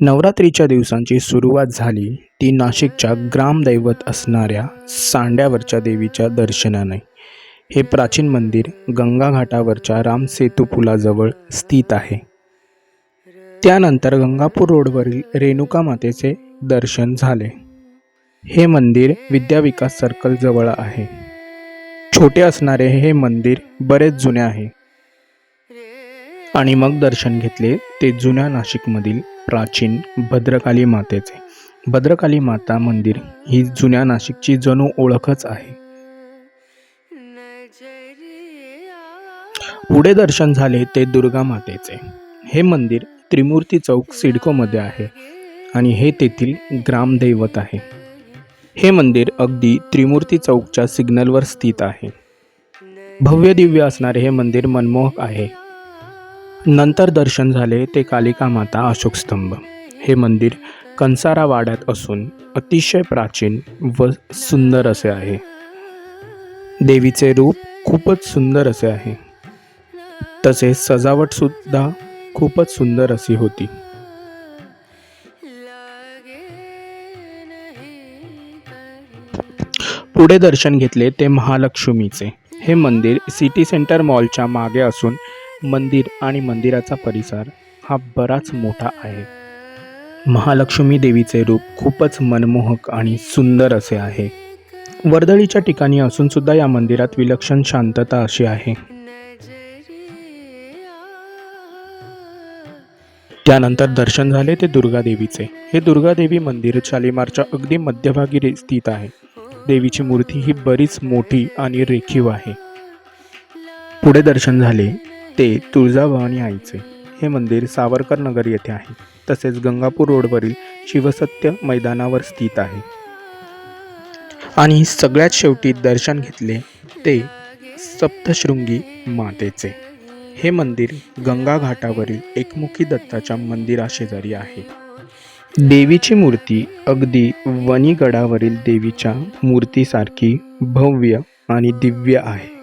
नवरात्रीच्या दिवसांची सुरुवात झाली ती नाशिकच्या ग्रामदैवत असणाऱ्या सांड्यावरच्या देवीच्या दर्शनाने. हे प्राचीन मंदिर गंगाघाटावरच्या रामसेतू पुलाजवळ स्थित आहे. त्यानंतर गंगापूर रोडवरील रेणुका मातेचे दर्शन झाले. हे मंदिर विद्याविकास सर्कलजवळ आहे. छोटे असणारे हे मंदिर बरेच जुने आहे. आणि मग दर्शन घेतले ते जुन्या नाशिकमधील प्राचीन भद्रकाली मातेचे. भद्रकाली माता मंदिर ही जुन्या नाशिकची जणू ओळखच आहे. पुढे दर्शन झाले ते दुर्गा मातेचे. हे मंदिर त्रिमूर्ती चौक सिडकोमध्ये आहे आणि हे तेथील ग्रामदैवत आहे. हे मंदिर अगदी त्रिमूर्ती चौकच्या सिग्नलवर स्थित आहे. भव्य दिव्य असणारे हे मंदिर मनमोहक आहे. नंतर दर्शन झाले ते कालिका माता अशोक स्तंभ हे मंदिर कंसारा वाड्यात असून अतिशय प्राचीन व सुंदर असे आहे. देवीचे रूप खूपच सुंदर असे आहे. तसेच सजावटसुद्धा खूपच सुंदर अशी होती. पुढे दर्शन घेतले ते महालक्ष्मीचे. हे मंदिर सिटी सेंटर मॉलच्या मागे असून मंदिर आणि मंदिराचा परिसर हा बराच मोठा आहे. महालक्ष्मी देवीचे रूप खूपच मनमोहक आणि सुंदर असे आहे. वर्दळीच्या ठिकाणी असून सुद्धा या मंदिरात विलक्षण शांतता अशी आहे. त्यानंतर दर्शन झाले ते दुर्गादेवीचे हे दुर्गादेवी मंदिर शालिमारच्या अगदी मध्यभागी स्थित आहे. देवीची मूर्ती ही बरीच मोठी आणि रेखीव आहे. पुढे दर्शन झाले. ते तुळजाभवानी आईचे. हे मंदिर सावरकर नगर येथे आहे. तसेच गंगापूर रोडवरील शिवसत्य मैदानावर स्थित आहे. आणि सगळ्यात शेवटी दर्शन घेतले ते सप्तशृंगी मातेचे. हे मंदिर गंगा घाटावरील एकमुखी दत्ताच्या मंदिराशेजारी आहे. देवीची मूर्ती अगदी वणीगडावरील देवीच्या मूर्तीसारखी भव्य आणि दिव्य आहे.